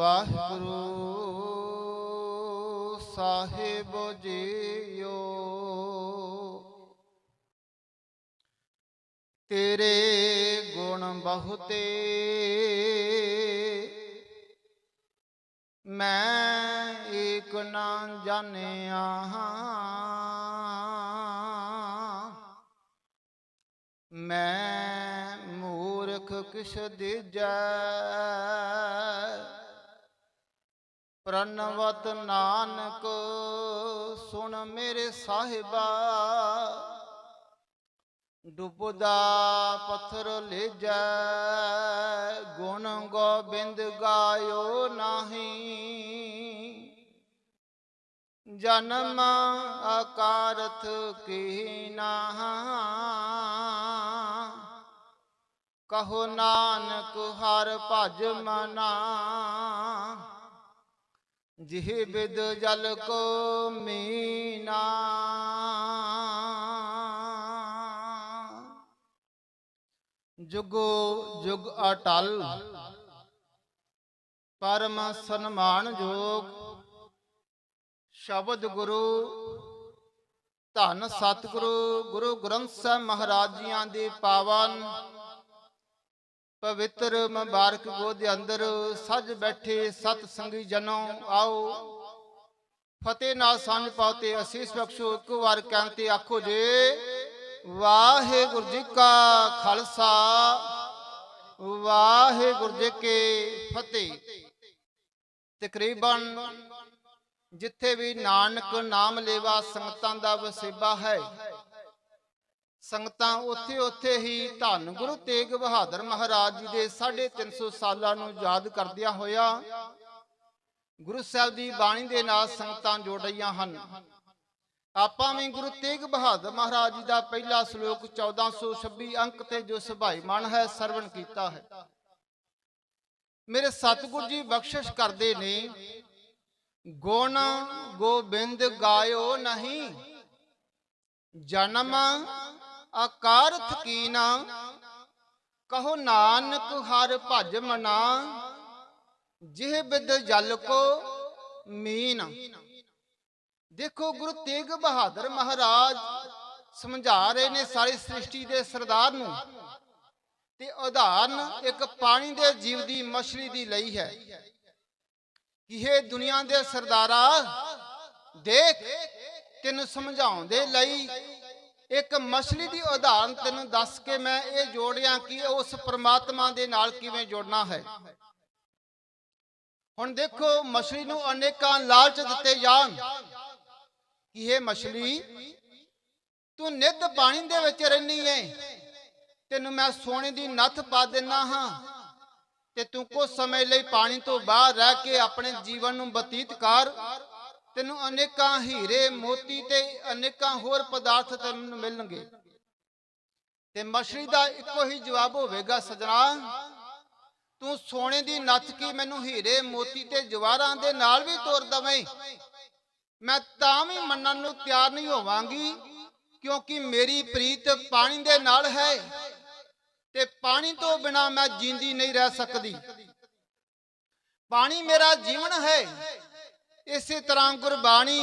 ਵਾਹਿਗੁਰੂ ਸਾਹਿਬ JIO. ਤੇਰੇ ਗੁਣ ਬਹੁਤੇ ਮੈਂ ਏਕ ਨਾ ਜਾਣਿਆ। ਮੈਂ ਮੂਰਖ ਕਿਛ ਦੀਜੈ ਪ੍ਰਣਵਤ ਨਾਨਕ, ਸੁਣ ਮੇਰੇ ਸਾਹਿਬਾ। ਡੁੱਬਦਾ ਪੱਥਰ ਲੇਜੈ, ਗੁਣ ਗੋਬਿੰਦ ਗਾਇਓ ਨਾਹੀ। ਜਨਮ ਆਕਾਰਥ ਕੀਨਾ ਕਹੋ ਨਾਨਕ ਹਰ ਭਜ ਮਨਾ। ਜਿਹ ਬਿਦ ਜਲ ਕੋ ਮੀਨਾ। ਜੁਗੋ ਜੁਗ ਅਟਲ, ਪਰਮ ਸਨਮਾਨ ਜੋਗ, ਸ਼ਬਦ ਗੁਰੂ, ਧੰਨ ਸਤਿਗੁਰੂ, ਗੁਰੂ ਗ੍ਰੰਥ ਸਾਹਿਬ ਮਹਾਰਾਜ ਜੀਆਂ ਦੇ ਪਾਵਨ। ਪਵਿੱਤਰ ਮੁਬਾਰਕ ਗੋਦ ਅੰਦਰ ਸੱਜ ਬੈਠੇ ਸਤ ਸੰਗੀ ਜਨੋ ਆਓ। ਫਤਿਹ ਨਾਲ ਸਾਂਝ ਪਾਓ ਤੇ ਅਸੀਸ ਬਖਸ਼ੋ, ਇੱਕ ਵਾਰ ਕਹਿੰਦੇ ਆਖੋ ਜੇ, ਵਾਹਿਗੁਰੂ ਜੀ ਕਾ ਖਾਲਸਾ, ਵਾਹਿਗੁਰੂ ਜੀ ਕੀ ਫਤਿਹ। ਤਕਰੀਬਨ ਜਿੱਥੇ ਵੀ ਨਾਨਕ ਨਾਮ ਲੇਵਾ ਸੰਗਤਾਂ ਦਾ ਵਸੇਬਾ ਹੈ ਸੰਗਤਾਂ ਉੱਥੇ ਉੱਥੇ ਹੀ ਧੰਨ ਗੁਰੂ ਤੇਗ ਬਹਾਦਰ ਮਹਾਰਾਜ ਜੀ ਦੇ 350 ਸਾਲਾਂ ਨੂੰ ਯਾਦ ਕਰਦਿਆਂ ਹੋਇਆ ਗੁਰੂ ਸਾਹਿਬ ਦੀ ਬਾਣੀ ਦੇ ਨਾਲ ਸੰਗਤਾਂ ਜੋੜ ਰਹੀਆਂ ਹਨ। ਆਪਾਂ ਵੀ ਗੁਰੂ ਤੇਗ ਬਹਾਦਰ ਮਹਾਰਾਜ ਜੀ ਦਾ ਪਹਿਲਾ ਸ਼ਲੋਕ 1426 ਅੰਕ ਤੇ ਜੋ ਸੁਭਾਈਮਾਨ ਹੈ, ਸਰਵਣ ਕੀਤਾ ਹੈ। ਮੇਰੇ ਸਤਿਗੁਰ ਜੀ ਬਖਸ਼ਿਸ਼ ਕਰਦੇ ਨੇ, ਗੁਣ ਗੋਬਿੰਦ ਗਾਇਓ ਨਹੀਂ, ਜਨਮ ਆਕਾਰਥ ਕੀਨਾ ਕਹੋ ਨਾਨਕ ਹਰ ਭਜ ਮਨਾ, ਜਿਹ ਬਿਦ ਜਲ ਕੋ ਮੀਨ। ਦੇਖੋ ਗੁਰੂ ਤੇਗ ਬਹਾਦਰ ਮਹਾਰਾਜ ਸਮਝਾ ਰਹੇ ਨੇ ਸਾਰੀ ਸ੍ਰਿਸ਼ਟੀ ਦੇ ਸਰਦਾਰ ਨੂੰ, ਤੇ ਉਦਾਹਰਨ ਇੱਕ ਪਾਣੀ ਦੇ ਜੀਵ ਦੀ ਮਛਲੀ ਦੀ ਲਈ ਹੈ। ਕਿ ਇਹ ਦੁਨੀਆ ਦੇ ਸਰਦਾਰਾ, ਦੇਖ, ਤੈਨੂੰ ਸਮਝਾਉਣ ਦੇ ਲਈ ਇੱਕ ਮਛਲੀ ਦੀ ਉਦਾਹਰਨ ਤੈਨੂੰ ਦੱਸ ਕੇ ਮੈਂ ਇਹ ਜੋੜਿਆ ਕਿ ਉਸ ਪ੍ਰਮਾਤਮਾ ਦੇ ਨਾਲ ਕਿਵੇਂ ਜੋੜਨਾ ਹੈ। ਹੁਣ ਦੇਖੋ ਮਛਲੀ ਨੂੰ ਅਨੇਕਾਂ ਲਾਲਚ ਦਿੱਤੇ ਜਾਣ। ਕਿ ਇਹ ਮਛਲੀ ਤੂੰ ਨਿੱਧ ਪਾਣੀ ਦੇ ਵਿੱਚ ਰਹਿਨੀ ਏ। ਤੈਨੂੰ ਮੈਂ ਸੋਨੇ ਦੀ ਨੱਥ ਪਾ ਦਿੰਨਾ ਹਾਂ। ਤੇ ਤੂੰ ਕੁਝ ਸਮੇਂ ਲਈ ਪਾਣੀ ਤੋਂ ਬਾਹਰ ਰਹਿ ਕੇ ਆਪਣੇ ਜੀਵਨ ਨੂੰ ਬਤੀਤ ਕਰ। ਤੈਨੂੰ ਅਨੇਕਾਂ ਹੀਰੇ ਮੋਤੀ ਤੇ ਅਨੇਕਾਂ ਹੋਰ ਪਦਾਰਥ ਤੈਨੂੰ ਮਿਲਣਗੇ। ਤੇ ਮਛਲੀ ਦਾ ਇੱਕੋ ਹੀ ਜਵਾਬ ਹੋਵੇਗਾ, ਸਜਣਾ, ਤੂੰ ਸੋਨੇ ਦੀ ਨੱਥ ਕੀ ਮੈਨੂੰ ਹੀਰੇ ਮੋਤੀ ਤੇ ਜਵਾਹਰਾਂ ਦੇ ਨਾਲ ਵੀ ਤੋਰ ਦਵੇਂ? ਮੈਂ ਤਾਂ ਵੀ ਮੰਨਣ ਨੂੰ ਤਿਆਰ ਨਹੀਂ ਹੋਵਾਂਗੀ, ਕਿਉਂਕਿ ਮੇਰੀ ਪ੍ਰੀਤ ਪਾਣੀ ਦੇ ਨਾਲ ਹੈ ਤੇ ਪਾਣੀ ਤੋਂ ਬਿਨਾ ਮੈਂ ਜਿੰਦੀ ਨਹੀਂ ਰਹਿ ਸਕਦੀ। ਪਾਣੀ ਮੇਰਾ ਜੀਵਨ ਹੈ ਇਸੇ ਤਰ੍ਹਾਂ ਗੁਰਬਾਣੀ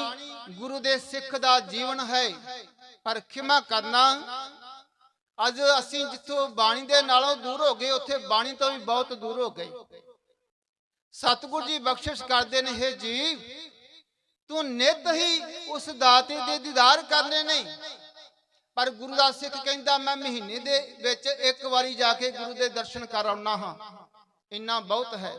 ਗੁਰੂ ਦੇ ਸਿੱਖ ਦਾ ਜੀਵਨ ਹੈ। ਪਰ ਖਿਮਾ ਕਰਨਾ, ਅੱਜ ਅਸੀਂ ਜਿੱਥੋਂ ਬਾਣੀ ਦੇ ਨਾਲੋਂ ਦੂਰ ਹੋ ਗਏ, ਉੱਥੇ ਬਾਣੀ ਤੋਂ ਵੀ ਬਹੁਤ ਦੂਰ ਹੋ ਗਏ। ਸਤਿਗੁਰੂ ਜੀ ਬਖਸ਼ਿਸ਼ ਕਰਦੇ ਨੇ, ਹੈ ਜੀ, ਤੂੰ ਨਿਤ ਹੀ ਉਸ ਦਾਤੇ ਦੇ ਦੀਦਾਰ ਕਰਨੇ ਨਹੀਂ ਪਰ ਗੁਰੂ ਦਾ ਸਿੱਖ ਕਹਿੰਦਾ, ਮੈਂ ਮਹੀਨੇ ਦੇ ਵਿੱਚ ਇੱਕ ਵਾਰੀ ਜਾ ਕੇ ਗੁਰੂ ਦੇ ਦਰਸ਼ਨ ਕਰ ਆਉਣਾ ਹਾਂ। ਇੰਨਾ ਬਹੁਤ ਹੈ।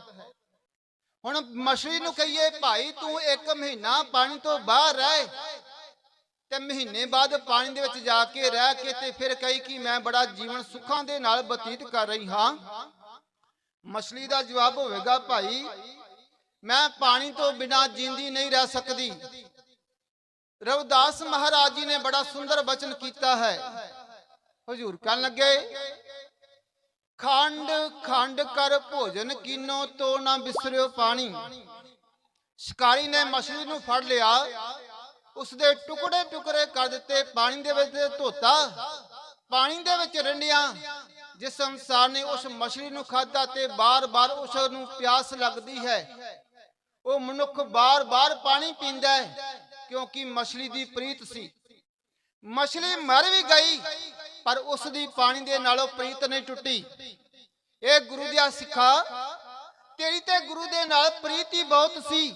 ਹੁਣ ਮਛਲੀ ਨੂੰ ਕਹੀਏ, ਭਾਈ ਤੂੰ ਇੱਕ ਮਹੀਨਾ ਪਾਣੀ ਤੋਂ ਬਾਹਰ ਰਹਿ। ਤੇ ਮਹੀਨੇ ਬਾਅਦ ਪਾਣੀ ਦੇ ਵਿੱਚ ਜਾ ਕੇ ਰਹਿ ਕੇ ਤੇ ਫਿਰ ਕਹੀ ਕਿ ਮੈਂ ਬੜਾ ਜੀਵਨ ਸੁੱਖਾਂ ਦੇ ਨਾਲ ਬਤੀਤ ਕਰ ਰਹੀ ਹਾਂ। ਮਛਲੀ ਦਾ ਜਵਾਬ ਹੋਵੇਗਾ, ਭਾਈ, ਮੈਂ ਪਾਣੀ ਤੋਂ ਬਿਨਾਂ ਜਿੰਦੀ ਨਹੀਂ ਰਹਿ ਸਕਦੀ। ਰਵਿਦਾਸ ਮਹਾਰਾਜ ਜੀ ਨੇ ਬੜਾ ਸੁੰਦਰ ਬਚਨ ਕੀਤਾ ਹੈ। ਹਜ਼ੂਰ ਕਹਿਣ ਲੱਗੇ ਖੰਡ ਖੰਡ ਕਰ ਭੋਜਨ ਕੀਨੋ ਤੋ ਨਾ ਬਿਸਰਿਓ ਪਾਣੀ। ਸ਼ਿਕਾਰੀ ਨੇ ਮਛਲੀ ਨੂੰ ਫੜ ਲਿਆ। ਉਸ ਦੇ ਟੁਕੜੇ ਟੁਕੜੇ ਕਰ ਦਿੱਤੇ। ਪਾਣੀ ਦੇ ਵਿੱਚ ਧੋਤਾ। ਪਾਣੀ ਦੇ ਵਿੱਚ ਰੰਡਿਆ। ਜਿਸ ਸੰਸਾਰ ਨੇ ਉਸ ਮਛਲੀ ਨੂੰ ਖਾਧਾ ਤੇ ਬਾਰ-ਬਾਰ ਉਸ ਨੂੰ ਪਿਆਸ ਲੱਗਦੀ ਹੈ। ਉਹ ਮਨੁੱਖ ਬਾਰ-ਬਾਰ ਪਾਣੀ ਪੀਂਦਾ ਹੈ, ਕਿਉਂਕਿ ਮਛਲੀ ਦੀ ਪ੍ਰੀਤ ਸੀ। ਮਛਲੀ ਮਰ ਵੀ ਗਈ। ਪਰ ਉਸ ਦੀ ਪਾਣੀ ਦੇ ਨਾਲੋਂ ਪ੍ਰੀਤ ਨਹੀਂ ਟੁੱਟੀ। ਇਹ ਗੁਰੂ ਦੀਆਂ ਸਿੱਖਾ, ਤੇਰੀ ਤੇ ਗੁਰੂ ਦੇ ਨਾਲ ਪ੍ਰੀਤੀ ਬਹੁਤ ਸੀ।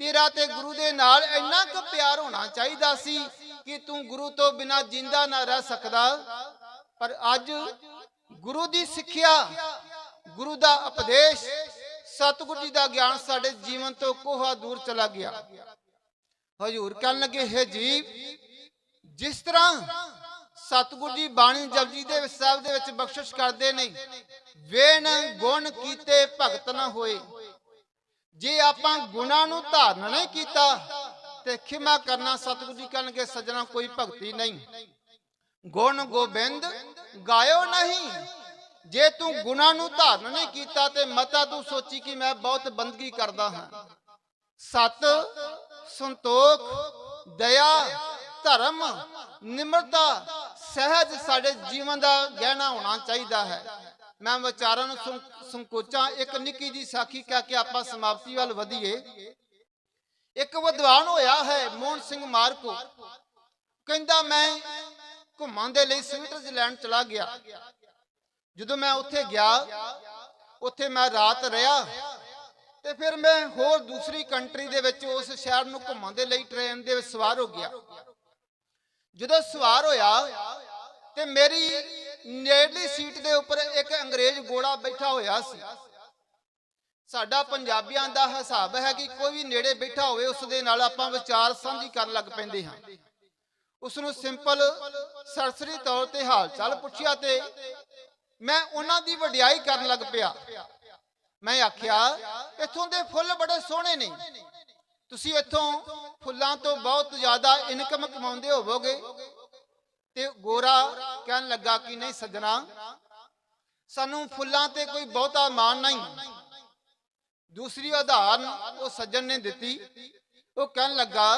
ਤੇਰਾ ਤੇ ਗੁਰੂ ਦੇ ਨਾਲ ਇੰਨਾ ਕੁ ਪਿਆਰ ਹੋਣਾ ਚਾਹੀਦਾ ਸੀ ਕਿ ਤੂੰ ਗੁਰੂ ਤੋਂ ਬਿਨਾ ਜਿੰਦਾ ਨਾ ਰਹਿ ਸਕਦਾ। ਪਰ ਅੱਜ ਗੁਰੂ ਦੀ ਸਿੱਖਿਆ, ਗੁਰੂ ਦਾ ਉਪਦੇਸ਼, ਸਤਿਗੁਰੂ ਜੀ ਦਾ ਗਿਆਨ ਸਾਡੇ ਜੀਵਨ ਤੋਂ ਕੋਹਾ ਦੂਰ ਚਲਾ ਗਿਆ। ਹਜੂਰ ਕਹਿਣ ਲੱਗੇ, ਹੈ ਜੀ ਜਿਸ ਤਰ੍ਹਾਂ ਸਤਿਗੁਰੂ ਜੀ ਬਾਣੀ ਜਪਜੀ ਦੇ ਵਿੱਚ ਸਾਹਿਬ ਦੇ ਵਿੱਚ ਬਖਸ਼ਿਸ਼ ਕਰਦੇ ਨੇ। ਵੇਣ ਗੁਣ ਕੀਤੇ ਭਗਤ ਨਾ ਹੋਏ। ਜੇ ਆਪਾਂ ਗੁਨਾਹ ਨੂੰ ਧਾਰਨ ਨਹੀਂ ਕੀਤਾ, ਤੇ ਖਿਮਾ ਕਰਨਾ ਸਤਿਗੁਰੂ ਜੀ ਕਹਿਣਗੇ ਸਜਣਾ ਕੋਈ ਭਗਤੀ ਨਹੀਂ। ਗੁਣ ਗੋਬਿੰਦ ਗਾਇਓ ਨਹੀਂ। ਜੇ ਤੂੰ ਗੁਨਾਹ ਨੂੰ ਧਾਰਨ ਨਹੀਂ ਕੀਤਾ ਤੇ ਮਤਾ ਤੂੰ ਸੋਚੀ ਕਿ ਮੈਂ ਬਹੁਤ ਬੰਦਗੀ ਕਰਦਾ ਹਾਂ। ਸਤ, ਸੰਤੋਖ, ਦਇਆ, ਧਰਮ, ਨਿਮਰਤਾ ਸਹਿਜ ਸਾਡੇ ਜੀਵਨ ਦਾ ਗਹਿਣਾ ਹੋਣਾ ਚਾਹੀਦਾ ਹੈ। ਮੈਂ ਵਿਚਾਰਾਂ ਨੂੰ ਸੰਕੋਚਾਂ, ਇੱਕ ਨਿੱਕੀ ਜੀ ਸਾਖੀ ਕਹਿ ਕੇ ਆਪਾਂ ਸਮਾਪਤੀ ਵੱਲ ਵਧੀਏ। ਇੱਕ ਵਿਦਵਾਨ ਹੋਇਆ ਹੈ, ਮੋਹਨ ਸਿੰਘ ਮਾਰਕੋ। ਕਹਿੰਦਾ, ਮੈਂ ਘੁੰਮਣ ਦੇ ਲਈ ਸਵਿਟਜ਼ਰਲੈਂਡ ਚਲਾ ਗਿਆ। ਜਦੋਂ ਮੈਂ ਉੱਥੇ ਗਿਆ, ਉੱਥੇ ਮੈਂ ਰਾਤ ਰਿਹਾ ਤੇ ਫਿਰ ਮੈਂ ਹੋਰ ਦੂਸਰੀ ਕੰਟਰੀ ਦੇ ਵਿੱਚ ਉਸ ਸ਼ਹਿਰ ਨੂੰ ਘੁੰਮਣ ਦੇ ਲਈ ਟ੍ਰੇਨ ਦੇ ਵਿੱਚ ਸਵਾਰ ਹੋ ਗਿਆ। ਜਦੋਂ ਸਵਾਰ ਹੋਇਆ ਤੇ ਮੇਰੀ ਨੇੜਲੀ ਸੀਟ ਦੇ ਉੱਪਰ ਇੱਕ ਅੰਗਰੇਜ਼ ਗੋੜਾ ਬੈਠਾ ਹੋਇਆ ਸੀ। ਸਾਡਾ ਪੰਜਾਬੀਆਂ ਦਾ ਹਿਸਾਬ ਹੈ ਕਿ ਕੋਈ ਵੀ ਨੇੜੇ ਬੈਠਾ ਹੋਵੇ, ਉਸ ਦੇ ਨਾਲ ਆਪਾਂ ਵਿਚਾਰ ਸਾਂਝੀ ਕਰਨ ਲੱਗ ਪੈਂਦੇ ਹਾਂ। ਉਸ ਨੂੰ ਸਿੰਪਲ ਸਰਸਰੀ ਤੌਰ ਤੇ ਹਾਲ ਚਾਲ ਪੁੱਛਿਆ ਤੇ ਮੈਂ ਉਹਨਾਂ ਦੀ ਵਡਿਆਈ ਕਰਨ ਲੱਗ ਪਿਆ। ਮੈਂ ਆਖਿਆ, ਇੱਥੋਂ ਦੇ ਫੁੱਲ ਬੜੇ ਸੋਹਣੇ ਨੇ। ਤੁਸੀਂ ਇੱਥੋਂ ਫੁੱਲਾਂ ਤੋਂ ਬਹੁਤ ਜ਼ਿਆਦਾ ਇਨਕਮ ਕਮਾਉਂਦੇ ਹੋਵੋਗੇ। ਤੇ ਗੋਰਾ ਕਹਿਣ ਲੱਗਾ ਕਿ ਨਹੀਂ ਸੱਜਣਾ, ਸਾਨੂੰ ਫੁੱਲਾਂ ਤੇ ਕੋਈ ਬਹੁਤਾ ਮਾਣ ਨਹੀਂ। ਦੂਸਰੀ ਉਦਾਹਰਨ ਉਹ ਸੱਜਣ ਨੇ ਦਿੱਤੀ। ਉਹ ਕਹਿਣ ਲੱਗਾ,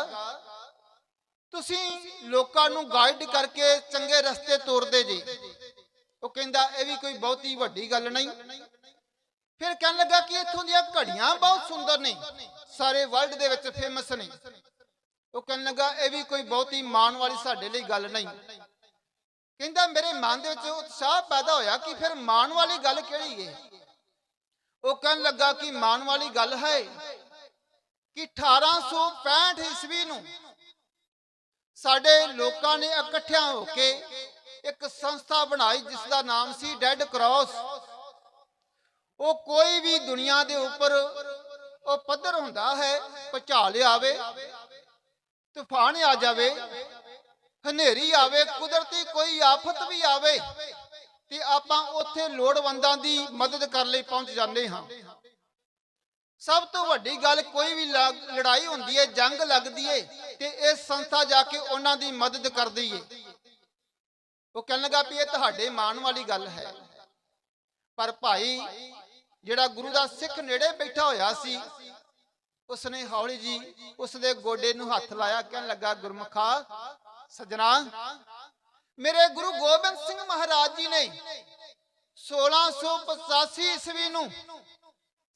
ਤੁਸੀਂ ਲੋਕਾਂ ਨੂੰ ਗਾਈਡ ਕਰਕੇ ਚੰਗੇ ਰਸਤੇ ਤੋਰਦੇ ਜੀ। ਉਹ ਕਹਿੰਦਾ, ਇਹ ਵੀ ਕੋਈ ਬਹੁਤੀ ਵੱਡੀ ਗੱਲ ਨਹੀਂ। ਫਿਰ ਕਹਿਣ ਲੱਗਾ ਕਿ ਇੱਥੋਂ ਦੀਆਂ ਘੜੀਆਂ ਬਹੁਤ ਸੁੰਦਰ ਨੇ, ਸਾਰੇ ਵਰਲਡ ਦੇ ਵਿੱਚ ਫੇਮਸ ਨੇ। ਉਹ ਕਹਿਣ ਲੱਗਾ, ਇਹ ਵੀ ਕੋਈ ਬਹੁਤੀ ਮਾਣ ਵਾਲੀ ਸਾਡੇ ਲਈ ਗੱਲ ਨਹੀਂ। ਕਹਿੰਦਾ, ਮੇਰੇ ਮਨ ਦੇ ਵਿੱਚ ਉਤਸ਼ਾਹ ਪੈਦਾ ਹੋਇਆ ਕਿ ਫਿਰ ਮਾਣ ਵਾਲੀ ਗੱਲ ਕਿਹੜੀ ਹੈ ਉਹ ਕਹਿਣ ਲੱਗਾ ਕਿ ਮਾਣ ਵਾਲੀ ਗੱਲ ਹੈ ਕਿ 1865 ਈਸਵੀ ਨੂੰ ਸਾਡੇ ਲੋਕਾਂ ਨੇ ਇਕੱਠਿਆਂ ਹੋ ਕੇ ਇੱਕ ਸੰਸਥਾ ਬਣਾਈ, ਜਿਸ ਦਾ ਨਾਮ ਸੀ ਡੈਡ ਕਰਾਸ ਉਹ ਕੋਈ ਵੀ ਦੁਨੀਆ ਦੇ ਉੱਪਰ ਉਹ ਪੱਧਰ ਹੁੰਦਾ ਹੈ ਭੁਚਾਲ ਆਵੇ ਤੂਫਾਨ ਆ ਜਾਵੇ ਹਨੇਰੀ ਆਵੇ, ਕੁਦਰਤੀ ਕੋਈ ਆਫਤ ਵੀ ਆਵੇ, ਤੇ ਆਪਾਂ ਉੱਥੇ ਲੋੜਵੰਦਾਂ ਦੀ ਮਦਦ ਕਰਨ ਲਈ ਪਹੁੰਚ ਜਾਂਦੇ ਹਾਂ। ਸਭ ਤੋਂ ਵੱਡੀ ਗੱਲ ਕੋਈ ਵੀ ਲੜਾਈ ਹੁੰਦੀ ਹੈ ਜੰਗ ਲੱਗਦੀ ਹੈ ਤੇ ਇਹ ਸੰਸਥਾ ਜਾ ਕੇ ਉਹਨਾਂ ਦੀ ਮਦਦ ਕਰਦੀ ਹੈ ਉਹ ਕਹਿਣ ਲੱਗਾ ਵੀ ਇਹ ਤੁਹਾਡੇ ਮਾਣ ਵਾਲੀ ਗੱਲ ਹੈ। ਪਰ ਭਾਈ, ਜਿਹੜਾ ਗੁਰੂ ਦਾ ਸਿੱਖ ਨੇੜੇ ਬੈਠਾ ਹੋਇਆ ਸੀ, ਉਸਨੇ ਹੌਲੀ ਜੀ ਉਸ ਦੇ ਗੋਡੇ ਨੂੰ ਹੱਥ ਲਾਇਆ, ਕਹਿਣ ਲੱਗਾ, ਗੁਰਮਖਾ ਸਜਣਾ, ਮੇਰੇ ਗੁਰੂ ਗੋਬਿੰਦ ਸਿੰਘ ਮਹਾਰਾਜ ਜੀ ਨੇ 1685 ਈਸਵੀ ਨੂੰ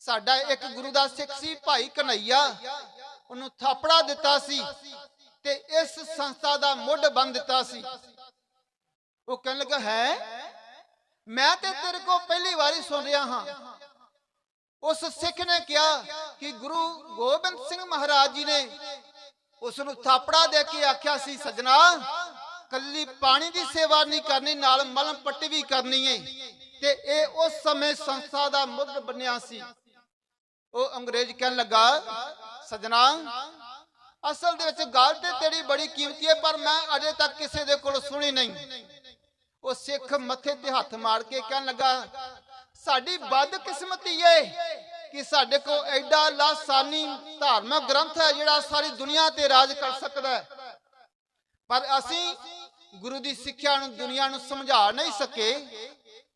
ਸਾਡਾ ਇੱਕ ਗੁਰੂ ਦਾ ਸਿੱਖ ਸੀ, ਭਾਈ ਕਨਈਆ। ਉਹਨੂੰ ਥਾਪੜਾ ਦਿੱਤਾ ਸੀ ਤੇ ਇਸ ਸੰਸਥਾ ਦਾ ਮੁੱਢ ਬੰਨ ਦਿੱਤਾ ਸੀ। ਉਹ ਕਹਿਣ ਲੱਗਾ, ਹੈ? ਮੈਂ ਤੇ ਤੇਰੇ ਕੋ ਪਹਿਲੀ ਵਾਰੀ ਸੁਣ ਰਿਹਾ ਹਾਂ। ਉਸ ਸਿੱਖ ਨੇ ਕਿਹਾ ਕਿ ਗੁਰੂ ਗੋਬਿੰਦ ਸਿੰਘ ਮਹਾਰਾਜ ਜੀ ਨੇ ਉਸ ਨੂੰ ਥਾਪੜਾ ਦੇ ਕੇ ਆਖਿਆ ਸੀ, ਸਜਣਾ, ਕੱਲੀ ਪਾਣੀ ਦੀ ਸੇਵਾ ਨਹੀਂ ਕਰਨੀ, ਨਾਲ ਮਲਮ ਪੱਟੀ ਵੀ ਕਰਨੀ ਏ। ਤੇ ਇਹ ਉਸ ਸਮੇਂ ਸੰਸਥਾ ਦਾ ਮੁੱਢ ਬਣਿਆ ਸੀ। ਉਹ ਅੰਗਰੇਜ਼ ਕਹਿਣ ਲੱਗਾ, ਸਜਣਾ, ਅਸਲ ਦੇ ਵਿੱਚ ਗੱਲ ਤੇ ਤੇਰੀ ਬੜੀ ਕੀਮਤੀ ਹੈ ਪਰ ਮੈਂ ਅਜੇ ਤੱਕ ਕਿਸੇ ਦੇ ਕੋਲ ਸੁਣੀ ਨਹੀਂ। ਉਹ ਸਿੱਖ ਮੱਥੇ ਤੇ ਹੱਥ ਮਾਰ ਕੇ ਕਹਿਣ ਲੱਗਾ, ਸਾਡੀ ਬਦਕਿਸਮਤੀ ਏ। ਕਿ ਸਾਡੇ ਕੋਲ ਐਡਾ ਲਾਸਾਨੀ ਧਾਰਮਿਕ ਗ੍ਰੰਥ ਹੈ ਜਿਹੜਾ ਸਾਰੀ ਦੁਨੀਆ ਤੇ ਰਾਜ ਕਰ ਸਕਦਾ ਹੈ। ਪਰ ਅਸੀਂ ਗੁਰੂ ਦੀ ਸਿੱਖਿਆ ਨੂੰ, ਦੁਨੀਆ ਨੂੰ ਸਮਝਾ ਨਹੀਂ ਸਕੇ।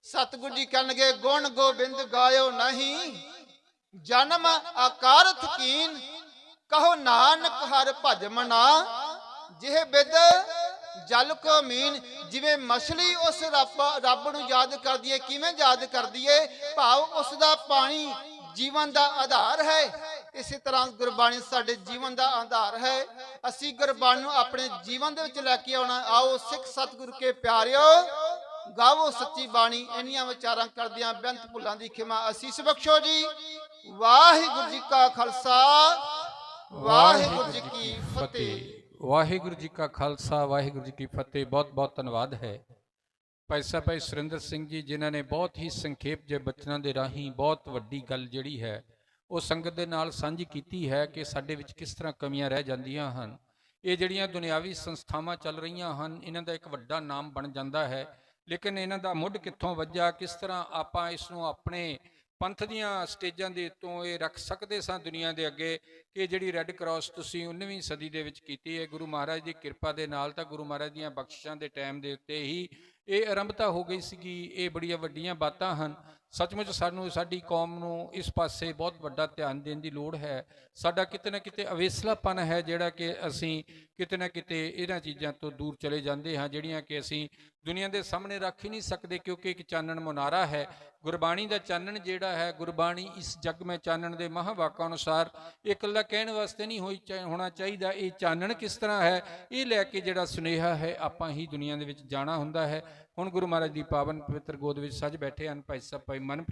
ਸਤਿਗੁਰੂ ਜੀ ਕਹਿਣਗੇ, ਗੁਣ ਗੋਬਿੰਦ ਗਾਇਓ ਨਹੀਂ, ਜਨਮ ਆਕਾਰਥ ਕੀਨ ਕਹੋ ਨਾਨਕ ਹਰ ਭਜ ਜਿਹ ਬਿਦ ਜਲ ਕੋ ਮੀਨ, ਜਿਵੇਂ ਮਛਲੀ ਉਸ ਰੱਬ ਰੱਬ ਨੂੰ ਯਾਦ ਕਰਦੀ ਹੈ ਕਿਵੇਂ ਯਾਦ ਕਰਦੀ ਹੈ ਭਾਵ ਉਸ ਦਾ ਪਾਣੀ ਜੀਵਨ ਦਾ ਆਧਾਰ ਹੈ। ਇਸੇ ਤਰ੍ਹਾਂ ਗੁਰਬਾਣੀ ਸਾਡੇ ਜੀਵਨ ਦਾ ਆਧਾਰ ਹੈ। ਅਸੀਂ ਗੁਰਬਾਣੀ ਨੂੰ ਆਪਣੇ ਜੀਵਨ ਦੇ ਵਿੱਚ ਲੈ ਕੇ ਆਉਣਾ। ਆਓ ਸਿੱਖ ਸਤਿਗੁਰੂ ਕੇ ਪਿਆਰਿਓ, ਗਾਵੋ ਸੱਚੀ ਬਾਣੀ। ਇੰਨੀਆਂ ਵਿਚਾਰਾਂ ਕਰਦਿਆਂ ਬੇਅੰਤ ਭੁੱਲਾਂ ਦੀ ਖਿਮਾ ਅਸੀਸ ਬਖਸ਼ੋ ਜੀ। ਵਾਹਿਗੁਰੂ ਜੀ ਕਾ ਖਾਲਸਾ, ਵਾਹਿਗੁਰੂ ਜੀ ਕੀ ਫਤਿਹ। ਵਾਹਿਗੁਰੂ ਜੀ ਕਾ ਖਾਲਸਾ, ਵਾਹਿਗੁਰੂ ਜੀ ਕੀ ਫਤਿਹ। ਬਹੁਤ ਬਹੁਤ ਧੰਨਵਾਦ ਹੈ। ਭਾਈ ਸਾਹਿਬ, ਭਾਈ ਸੁਰਿੰਦਰ ਸਿੰਘ ਜੀ, ਜਿਨ੍ਹਾਂ ਨੇ ਬਹੁਤ ਹੀ ਸੰਖੇਪ ਜੇ ਬਚਨਾਂ ਦੇ ਰਾਹੀਂ ਬਹੁਤ ਵੱਡੀ ਗੱਲ ਜਿਹੜੀ ਹੈ, ਉਹ ਸੰਗਤ ਦੇ ਨਾਲ ਸਾਂਝੀ ਕੀਤੀ ਹੈ ਕਿ ਸਾਡੇ ਵਿੱਚ ਕਿਸ ਤਰ੍ਹਾਂ ਕਮੀਆਂ ਰਹਿ ਜਾਂਦੀਆਂ ਹਨ। ਇਹ ਜਿਹੜੀਆਂ ਦੁਨਿਆਵੀ ਸੰਸਥਾਵਾਂ ਚੱਲ ਰਹੀਆਂ ਹਨ, ਇਹਨਾਂ ਦਾ ਇੱਕ ਵੱਡਾ ਨਾਮ ਬਣ ਜਾਂਦਾ ਹੈ। ਲੇਕਿਨ ਇਹਨਾਂ ਦਾ ਮੁੱਢ ਕਿੱਥੋਂ ਵੱਜਾ ਕਿਸ ਤਰ੍ਹਾਂ ਆਪਾਂ ਇਸ ਨੂੰ ਆਪਣੇ ਪੰਥ ਦੀਆਂ ਸਟੇਜਾਂ ਦੇ ਉੱਤੋਂ ਇਹ ਰੱਖ ਸਕਦੇ ਸਾਂ ਦੁਨੀਆ ਦੇ ਅੱਗੇ? ਕਿ ਜਿਹੜੀ ਰੈੱਡ ਕਰਾਸ ਤੁਸੀਂ 19ਵੀਂ ਸਦੀ ਦੇ ਵਿੱਚ ਕੀਤੀ ਹੈ, ਗੁਰੂ ਮਹਾਰਾਜ ਦੀ ਕਿਰਪਾ ਦੇ ਨਾਲ ਤਾਂ ਗੁਰੂ ਮਹਾਰਾਜ ਦੀਆਂ ਬਖਸ਼ਿਸ਼ਾਂ ਦੇ ਟਾਈਮ ਦੇ ਉੱਤੇ ਹੀ ਇਹ ਆਰੰਭਤਾ ਹੋ ਗਈ ਸੀਗੀ ਇਹ ਬੜੀਆਂ ਵੱਡੀਆਂ ਬਾਤਾਂ ਹਨ। ਸੱਚਮੁੱਚ ਸਾਨੂੰ, ਸਾਡੀ ਕੌਮ ਨੂੰ ਇਸ ਪਾਸੇ ਬਹੁਤ ਵੱਡਾ ਧਿਆਨ ਦੇਣ ਦੀ ਲੋੜ ਹੈ। ਸਾਡਾ ਕਿਤੇ ਨਾ ਕਿਤੇ ਅਵੇਸਲਾਪਨ ਹੈ ਜਿਹੜਾ ਕਿ ਅਸੀਂ ਕਿਤੇ ਨਾ ਕਿਤੇ ਇਹਨਾਂ ਚੀਜ਼ਾਂ ਤੋਂ ਦੂਰ ਚਲੇ ਜਾਂਦੇ ਹਾਂ, ਜਿਹੜੀਆਂ ਕਿ ਅਸੀਂ ਦੁਨੀਆ ਦੇ ਸਾਹਮਣੇ ਰੱਖ ਹੀ ਨਹੀਂ ਸਕਦੇ ਕਿਉਂਕਿ ਇੱਕ ਚਾਨਣ ਮੁਨਾਰਾ ਹੈ। ਗੁਰਬਾਣੀ ਦਾ ਚਾਨਣ ਜਿਹੜਾ ਹੈ, ਗੁਰਬਾਣੀ ਇਸ ਜਗ ਮੈਂ ਚਾਨਣ ਦੇ ਮਹਾਵਾਕਾਂ ਅਨੁਸਾਰ ਇਹ ਇਕੱਲਾ ਕਹਿਣ ਵਾਸਤੇ ਨਹੀਂ ਹੋਈ ਚਾ- ਹੋਣਾ ਚਾਹੀਦਾ। ਇਹ ਚਾਨਣ ਕਿਸ ਤਰ੍ਹਾਂ ਹੈ? ਇਹ ਲੈ ਕੇ ਜਿਹੜਾ ਸੁਨੇਹਾ ਹੈ, ਆਪਾਂ ਹੀ ਦੁਨੀਆ ਦੇ ਵਿੱਚ ਜਾਣਾ ਹੁੰਦਾ ਹੈ। ਹੁਣ ਗੁਰੂ ਮਹਾਰਾਜ ਦੀ ਪਾਵਨ ਪਵਿੱਤਰ ਗੋਦ ਵਿੱਚ ਸੱਜ ਬੈਠੇ ਹਨ। ਭਾਈ ਸਾਹਿਬ, ਭਾਈ ਮਨਪ੍ਰੀਤ